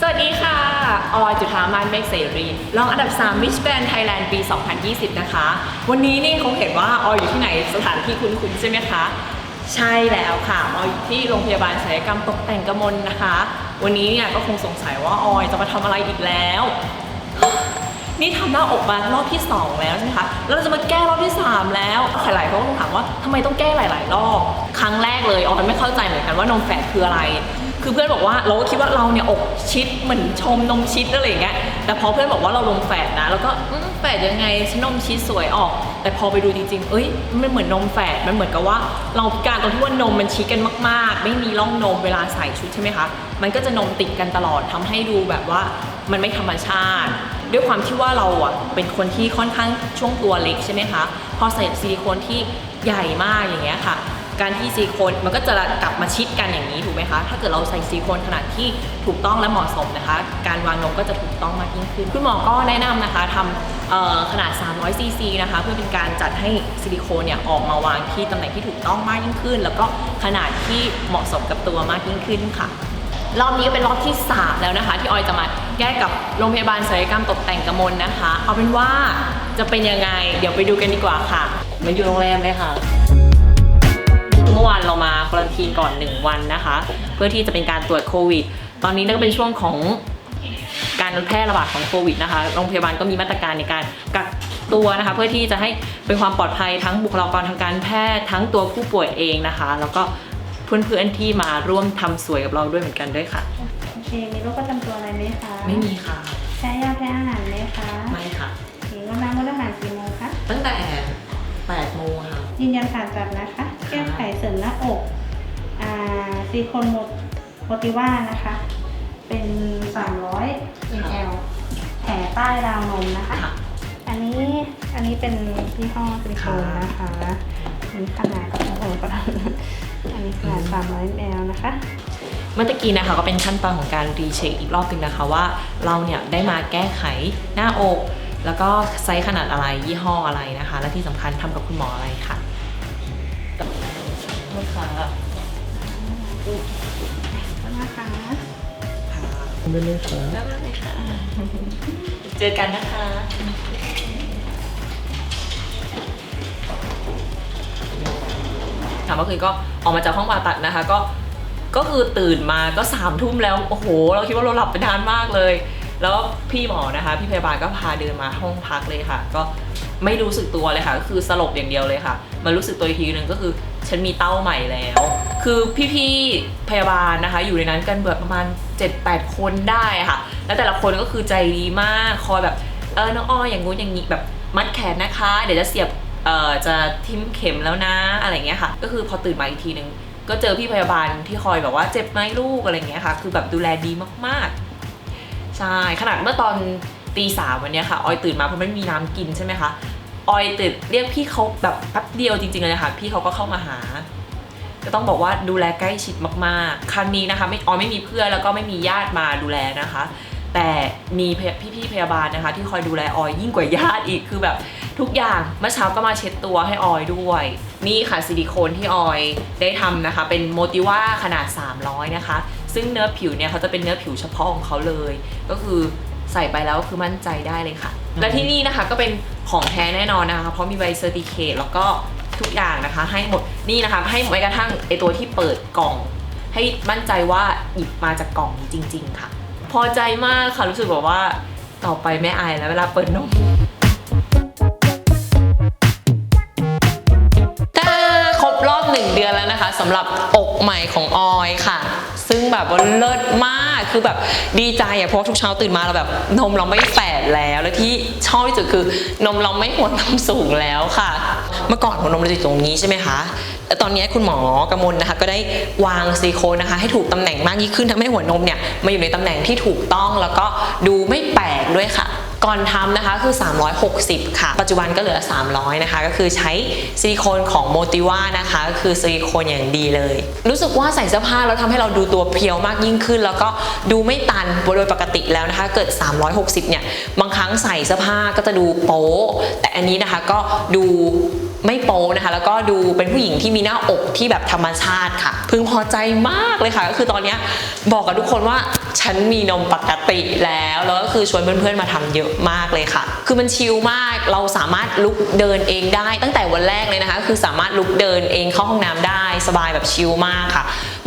สวัสดีค่ะ ออยจุธามานเมฆเสรีรองอันดับ 3 Miss Grand Thailand ปี 2020 นะคะ วันนี้นี่เขาเห็นว่าออยอยู่ที่ไหนสถานที่คุ้นๆ ใช่ไหมคะ ใช่แล้วค่ะ ออยอยู่ที่โรงพยาบาลศัลยกรรมตกแต่งกมลนะคะ วันนี้เนี่ยก็คงสงสัยว่าออยจะมาทำอะไรอีกแล้ว นี่ทำหน้าอกมารอบที่ 2 แล้วใช่ไหมคะแล้วเราจะมาแก้รอบที่ 3 แล้ว หลายๆคนก็คงถามว่าทำไมต้องแก้หลาย ๆ รอบ ครั้งแรกเลยออยไม่เข้าใจเหมือนกันว่านมแฝดคืออะไร คือเพื่อนบอกว่าเราก็คิดว่าเราเนี่ยอกชิดเหมือนชมนมชิดอะไรอย่างเงี้ย แต่พอเพื่อนบอกว่าเราลงแฝดนะ แล้วก็อืมแฝดยังไงฉันนมชิดสวยออก แต่พอไปดูจริงๆ เอ้ยมันเหมือนนมแฝด มันเหมือนกับว่า เราพิการตรงที่ว่านมมันชิดกันมาก ๆ ไม่มีร่องนมเวลาใส่ชุดใช่ไหมคะ มันก็จะนมติดกันตลอดทำให้ดูแบบว่ามันไม่ธรรมชาติ ด้วยความที่ว่าเราอะเป็นคนที่ค่อนข้างช่วงตัวเล็กใช่ไหมคะ พอใส่ซิลิโคนที่ใหญ่มากอย่างเงี้ยค่ะ การที่ซิลิโคนมันก็จะกลับมาชิดกันอย่างนี้ถูกไหมคะ ถ้าเกิดเราใส่ซิลิโคนขนาดที่ถูกต้องและเหมาะสมนะคะ การวางนมก็จะถูกต้องมากยิ่งขึ้น คุณหมอก็แนะนำนะคะทำขนาด 300 ซีซีนะคะ เพื่อเป็นการจัดให้ซิลิโคนเนี่ยออกมาวางที่ตำแหน่งที่ถูกต้องมากยิ่งขึ้น แล้วก็ขนาดที่เหมาะสมกับตัวมากยิ่งขึ้นค่ะรอบนี้ก็เป็นรอบที่ 3 แล้วนะคะ ที่ออยจะมาแก้กับโรงพยาบาลศัลยกรรมตกแต่งกระมลนะคะ เอาเป็นว่าจะเป็นยังไง เดี๋ยวไปดูกันดีกว่าค่ะ มาอยู่โรงแรมเลยค่ะ เมื่อวานเรามาควอลันทีนก่อน 1 วันนะคะ เพื่อที่จะเป็นการตรวจโควิด ตอนนี้ก็เป็นช่วงของการแพร่ระบาดของโควิดนะคะโรงพยาบาลก็มีมาตรการในการกักตัวนะคะ เพื่อที่จะให้เป็นความปลอดภัยทั้งบุคลากรทางการแพทย์ทั้งตัวผู้ป่วยเองนะคะ แล้วก็เพื่อนๆที่มาร่วมทำสวยกับเราด้วยเหมือนกันด้วยค่ะโอเคมีโรคประจำตัวอะไรไหมคะไม่มีค่ะ ใช้ยาแพ้อาหารไหมคะไม่ค่ะถึงวันน้ำวันอาหารกี่โมงคะตั้งแต่8โมงค่ะยืนยันผ่านจัดนะคะ แก้ไขเสริมหน้าอกอ่าซีโคนโมโมติว่านะคะ เป็น 300 ml แผลใต้ราวนมนะคะค่ะอันนี้อันนี้เป็นยี่ห้อซิลิโคนนะคะอันนี้ขนาดก็โอ้โหก็ได้อันนี้ขนาด 300 ml นะคะเมื่อตะกี้นะคะก็เป็นขั้นตอนของการรีเช็คอีกรอบหนึงนะคะว่าเราเนี่ยได้มาแก้ไขหน้าอก แล้วก็ไซส์ขนาดอะไรยี่ห้ออะไรนะคะ และที่สำคัญทำกับคุณหมออะไรค่ะลูก ค้านะคะได้ไหมคะได้เลยค่ะ เจอกันนะคะถามเมื่อคืนก็ออกมาจากห้องผ่าตัดนะคะ ก็ก็คือตื่นมาก็สามทุ่มแล้วโอ้โห เราคิดว่าเราหลับไปนานมากเลย แล้วพี่หมอนะคะ พี่พยาบาลก็พาเดินมาห้องพักเลยค่ะ ก็ไม่รู้สึกตัวเลยค่ะ ก็คือสลบอย่างเดียวเลยค่ะ มารู้สึกตัวอีกทีหนึ่งก็คือ ฉันมีเต้าใหม่แล้ว คือพี่ๆพยาบาลนะคะ อยู่ในนั้นกันแบบประมาณ 7-8 คนได้ค่ะ แล้วแต่ละคนก็คือใจดีมากคอยแบบเออน้องอ้อยอย่างงู้นอย่างนี้แบบมัดแขนนะคะ เดี๋ยวจะเสียบเอ่อจะทิ่มเข็มแล้วนะอะไรเงี้ยค่ะ ก็คือพอตื่นมาอีกทีหนึ่งก็เจอพี่พยาบาลที่คอยแบบว่าเจ็บไหมลูกอะไรเงี้ยค่ะ คือแบบดูแลดีมากๆใช่ขนาดเมื่อตอนตีสามวันเนี้ยค่ะออยตื่นมาเพราะไม่มีน้ำกินใช่ไหมคะ ออยตื่นเรียกพี่เขาแบบแป๊บเดียวจริงๆเลยค่ะ พี่เขาก็เข้ามาหา ก็ต้องบอกว่าดูแลใกล้ชิดมากๆ ครั้งนี้นะคะ ไม่ออยไม่มีเพื่อนแล้วก็ไม่มีญาติมาดูแลนะคะ แต่มีพี่ๆพยาบาลนะคะ ที่คอยดูแลออยยิ่งกว่าญาติอีกคือแบบทุกอย่างเมื่อเช้าก็มาเช็ดตัวให้ออยด้วย นี่ค่ะซิลิโคนที่ออยได้ทำนะคะ เป็นโมติว่าขนาด 300 นะคะ ซึ่งเนื้อผิวเนี่ยเขาจะเป็นเนื้อผิวเฉพาะของเขาเลย ก็คือ ใส่ไปแล้วคือมั่นใจได้เลยค่ะ และที่นี่นะคะก็เป็นของแท้แน่นอนนะคะเพราะมีใบเซอร์ติเคตแล้วก็ทุกอย่างนะคะ ให้หมดนี่นะคะให้แม้กระทั่งไอตัวที่เปิดกล่อง ให้มั่นใจว่าหยิบมาจากกล่องนี้จริง ๆ ค่ะ พอใจมากค่ะรู้สึกแบบว่าต่อไปไม่อายแล้วเวลาเปิดนมถ้าครบรอบหนึ่งเดือนแล้วนะคะสำหรับอกใหม่ของออยค่ะซึ่ง แบบว่าเลิศมากคือแบบดีใจอะเพราะทุกเช้าตื่นมาเราแบบนมเราไม่แฝดแล้วและที่ชอบที่สุดคือนมเราไม่หัวนมสูงแล้วค่ะ เมื่อก่อนหัวนมเราจะอยู่ตรงนี้ใช่ไหมคะตอนนี้คุณหมอกำมลนะคะ ก็ได้วางซิลิโคนนะคะ ให้ถูกตำแหน่งมากยิ่งขึ้นทำให้หัวนมเนี่ยมาอยู่ในตำแหน่งที่ถูกต้องแล้วก็ดูไม่แปลกด้วยค่ะ ก่อนทำนะคะคือ 360 ค่ะ ปัจจุบันก็เหลือ 300 นะคะ ก็คือใช้ซิลิโคนของโมติว่านะคะก็คือซิลิโคนอย่างดีเลย รู้สึกว่าใส่เสื้อผ้าแล้วทำให้เราดูตัวเพียวมากยิ่งขึ้น แล้วก็ดูไม่ตันโดยปกติแล้วนะคะ เกิด 360 เนี่ย บางครั้งใส่เสื้อผ้าก็จะดูโป๊แต่อันนี้นะคะก็ดู ไม่โป๊นะคะ แล้วก็ดูเป็นผู้หญิงที่มีหน้าอกที่แบบธรรมชาติค่ะ พึงพอใจมากเลยค่ะ ก็คือตอนนี้บอกกับทุกคนว่าฉันมีนมปกติแล้ว แล้วก็คือชวนเพื่อนๆมาทำเยอะมากเลยค่ะ คือมันชิลมากเราสามารถลุกเดินเองได้ ตั้งแต่วันแรกเลยนะคะ คือสามารถลุกเดินเองเข้าห้องน้ำได้สบายแบบชิลมากค่ะ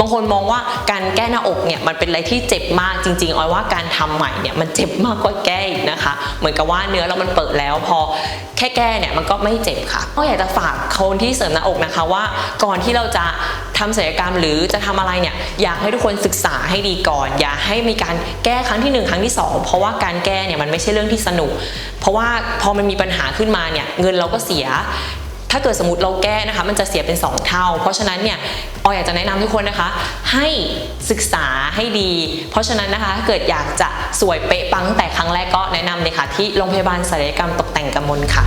างคนมองว่าการแก้หน้าอกเนี่ยมันเป็นอะไรที่เจ็บมากจริงๆออยว่าการทำใหม่เนี่ยมันเจ็บมากกว่าแก้อีกนะคะ เหมือนกับว่าเนื้อเรามันเปิดแล้วพอแค่แก้เนี่ยมันก็ไม่เจ็บค่ะก็อยากจะฝากคนที่เสริมหน้าอกนะคะว่าก่อนที่เราจะทำศัลยกรรมหรือจะทำอะไรเนี่ยอยากให้ทุกคนศึกษาให้ดีก่อน อย่าให้มีการแก้ครั้งที่หนึ่งครั้งที่สองเพราะว่าการแก้เนี่ยมันไม่ใช่เรื่องที่สนุก เพราะว่าพอมันมีปัญหาขึ้นมาเนี่ยเงินเราก็เสีย ถ้าเกิดสมมติเราแก้นะคะ มันจะเสียเป็น 2 เท่า เพราะฉะนั้นเนี่ยออยอยากจะแนะนำทุกคนนะคะ ให้ศึกษาให้ดี เพราะฉะนั้นนะคะถ้าเกิดอยากจะสวยเป๊ะปังแต่ครั้งแรกก็แนะนำเลยค่ะ ที่โรงพยาบาลศัลยกรรมตกแต่งกำมลค่ะ